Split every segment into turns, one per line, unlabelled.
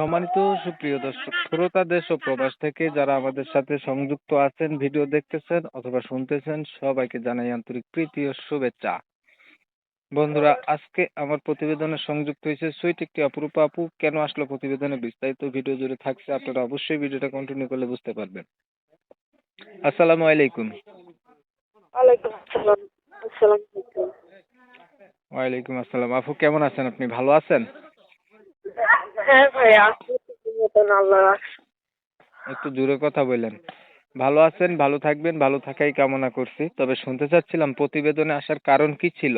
সম্মানিত সুপ্রিয় দর্শক শ্রোতা দেশ ও প্রবাস থেকে যারা আমাদের সাথে সংযুক্ত আছেন ভিডিও দেখতেছেন অথবা শুনতেছেন সবাইকে জানাই আন্তরিক প্রীতি ও শুভেচ্ছা। বন্ধুরা আজকে আমার প্রতিবেদনে সংযুক্ত হয়েছে সুইট একটি অপরূপ আপু। কেন আসলো প্রতিবেদনে বিস্তারিত ভিডিও জুড়ে থাকছে আপনারা অবশ্যই ভিডিওটা কন্টিনিউ করলে বুঝতে পারবেন। আসসালামু আলাইকুম।
ওয়ালাইকুম আসসালাম।
ওয়ালাইকুম আপু কেমন আছেন? আপনি ভালো আছেন?
হ্যাঁ ভাই আল্লাহ
একটু জোরে কথা বললেন। ভালো আছেন ভালো থাকবেন ভালো থাকাই কামনা করছি। তবে শুনতে চাচ্ছিলাম প্রতিবেদনে আসার কারণ কি ছিল?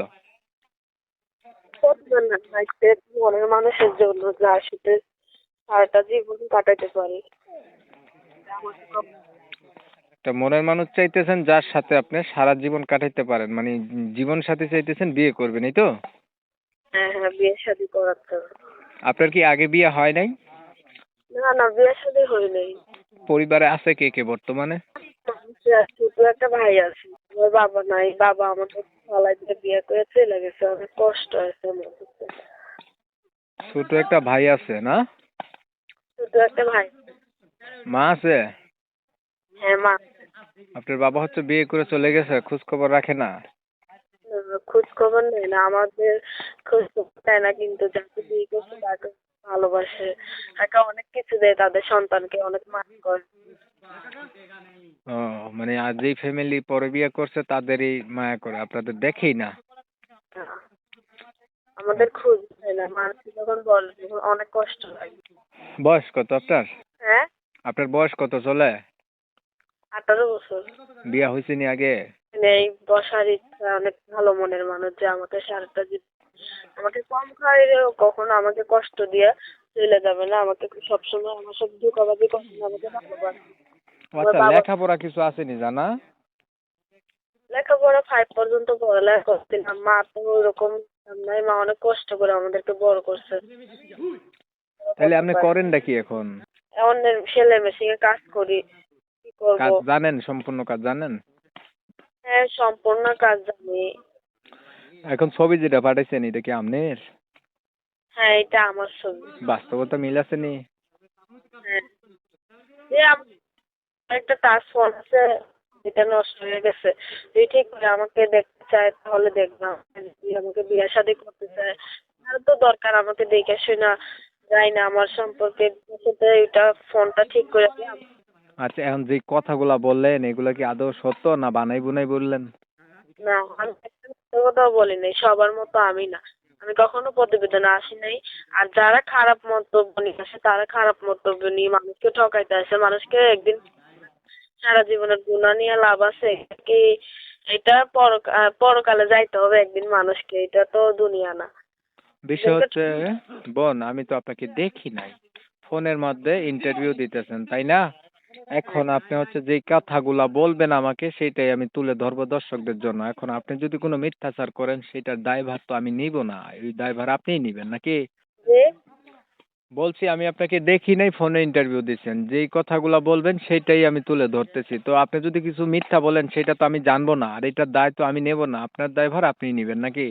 মনের মানুষের জন্য যা আসলে সারাটা জীবন কাটাতে পারে।
একটা মনের মানুষ চাইতেছেন যার সাথে আপনি সারা জীবন কাটাইতে পারেন মানে জীবন সাথী চাইতেছেন বিয়ে করবেন এই তো?
হ্যাঁ হ্যাঁ বিয়ে শাদী করাতে হবে।
আপনার কি আগে বিয়ে হয় নাই?
না না বিয়ে শাদী হয় নাই।
পরিবারে আছে কে কে বর্তমানে?
ছোট একটা ভাই আছে। আমার বাবা নাই বাবা আমাকে ফালাই দিয়ে বিয়ে করে চলে গেছে। অনেক কষ্ট হয়েছে আমার
ছোট একটা ভাই আছে না?
ছোট একটা ভাই।
মা আছে?
হ্যাঁ মা।
আপনার বাবা হচ্ছে বিয়ে করে চলে গেছে খোঁজ খবর রাখে না?
খোঁজ খবর নেই না। আমাদের খোঁজ খবর দেয় না কিন্তু যাকে বিয়ে ভালোবাসে তাকে অনেক কিছু দেয় তাদের সন্তানকে অনেক মান করে।
ও মানে আর যেই ফ্যামিলি পরে বিয়ে করছে তাদেরই মায়া করে আপনাদের দেখেই না?
আমাদের না মানুষ যখন বলে তখন অনেক কষ্ট লাগে।
বয়স কত আপনার?
হ্যাঁ?
আপনার বয়স কত চলে?
আঠারো বছর।
বিয়া হয়েছে নি আগে?
নেই বসার ইচ্ছা অনেক ভালো মনের মানুষ যে আমাকে সারাটা জীবন আমাকে কম খাইলেও কখনো আমাকে কষ্ট দিয়ে চলে যাবে না? আমাকে সবসময় আমার সাথে ধোকাবাজি কখনো আমাকে ভালোবাসে
আচ্ছা লেখাপড়া কিছু আসেনি জানা?
লেখাপড়া ফাইভ পর্যন্ত পড়ালেখা করছিলাম। মা তো ওইরকম নাই মা অনেক কষ্ট করে আমাদেরকে বড় করছে।
তাহলে আপনি করেনটা কি এখন?
অন্যের ছেলে মেশিনে কাজ করি কি
কাজ জানেন সম্পূর্ণ কাজ জানেন?
হ্যাঁ সম্পূর্ণ কাজ জানি।
এখন ছবি যেটা পাঠাইছেন এটা কি আপনার
হ্যাঁ এটা আমার ছবি
বাস্তবতা মিল আছে নি?
হ্যাঁ। একটা ফোন আছে এটা নষ্ট হয়ে গেছে। তুই ঠিক করে আমাকে দেখতে চায় তাহলে দেখলাম যদি আমাকে বিয়ে শাদী করতে চায় তার তো দরকার আমাকে দেখে শুনা যাই না আমার সম্পর্কে সাথে এটা ফোনটা ঠিক করে
আচ্ছা এখন যে কথাগুলা বললেন এগুলা কি আদৌ সত্য না বানাই বুনাই বললেন?
না আমি একটা মিথ্যে কথাও বলি নাই সবার মতো আমি না। আমি কখনো প্রতিবেদনে আসি নাই। আর যারা খারাপ মন্তব্য নিয়ে আসে তারা খারাপ মন্তব্য নিয়ে মানুষকে ঠকাইতে আসে। মানুষকে একদিন সারা জীবনের গুণা নিয়ে লাভ আছে। কি এটা পর পরকালে যাইতে হবে একদিন মানুষকে। এটা তো দুনিয়া না।
বিষয় হচ্ছে বোন আমি তো আপনাকে দেখি নাই। ফোনের মধ্যে ইন্টারভিউ দিতেছেন তাই না? এখন আপনি হচ্ছে যে কথাগুলা বলবেন আমাকে সেটাই আমি তুলে ধরবো দর্শকদের জন্য। এখন আপনি যদি কোনো মিথ্যাচার করেন সেটার দায়ভার তো আমি নিব না। এই দায়ভার আপনিই নিবেন নাকি? বলছি আমি আপনাকে দেখি নাই ফোনে ইন্টারভিউ দিচ্ছেন যেই কথাগুলো বলবেন সেটাই আমি তুলে ধরতেছি। তো আপনি যদি কিছু মিথ্যা বলেন সেটা তো আমি জানব না। আর এটার দায় তো আমি নেব না। আপনার দায়ভার আপনিই নেবেন নাকি?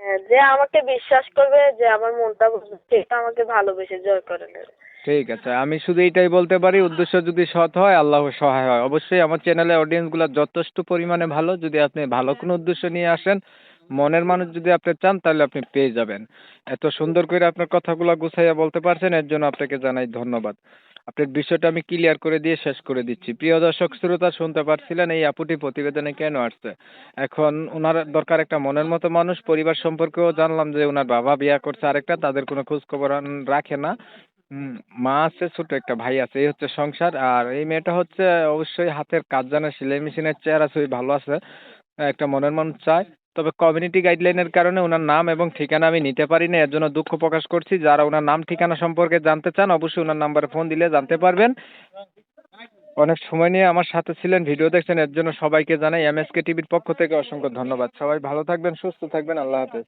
হ্যাঁ, যে আমাকে বিশ্বাস করবে যে আমার মনটা সেটা আমাকে ভালোবেসে জয় করে নেবে।
ঠিক আছে, আমি শুধু এইটাই বলতে পারি, উদ্দেশ্য যদি সৎ হয়, আল্লাহ সহায় হয়। অবশ্যই আমার চ্যানেলে অডিয়েন্সগুলো যথেষ্ট পরিমাণে ভালো, যদি আপনি ভালো কোনো উদ্দেশ্য নিয়ে আসেন, মনের মানুষ যদি আপনি চান, তাহলে আপনি পেয়ে যাবেন। এত সুন্দর করে আপনার কথাগুলো গুছাইয়া বলতে পারছেন, এর জন্য আপনাকে জানাই ধন্যবাদ। আপনার বিষয়টা আমি ক্লিয়ার করে দিয়ে শেষ করে দিচ্ছি। প্রিয় দর্শক, শ্রোতা শুনতে পারছিলেন, এই আপুটি প্রতিবেদনে কেন আসছে? এখন ওনার দরকার একটা মনের মতো মানুষ, পরিবার সম্পর্কেও জানলাম যে ওনার বাবা বিয়া করছে আরেকটা, তাদের কোনো খোঁজ খবর রাখে না। হুম, মা আছে ছোট একটা ভাই আছে এই হচ্ছে সংসার। আর এই মেয়েটা হচ্ছে অবশ্যই হাতের কাজ জানে সেলাই মেশিনের চেয়ার আছে ভালো আছে একটা মনের মানুষ চায়। তবে কমিউনিটি গাইডলাইনের কারণে ওনার নাম এবং ঠিকানা আমি নিতে পারি না এর জন্য দুঃখ প্রকাশ করছি। যারা ওনার নাম ঠিকানা সম্পর্কে জানতে চান অবশ্যই ওনার নাম্বারে ফোন দিলে জানতে পারবেন। অনেক সময় নিয়ে আমার সাথে ছিলেন ভিডিও দেখছেন এর জন্য সবাইকে জানাই এমএসকে টিভির পক্ষ থেকে অসংখ্য ধন্যবাদ। সবাই ভালো থাকবেন সুস্থ থাকবেন আল্লাহ হাফেজ।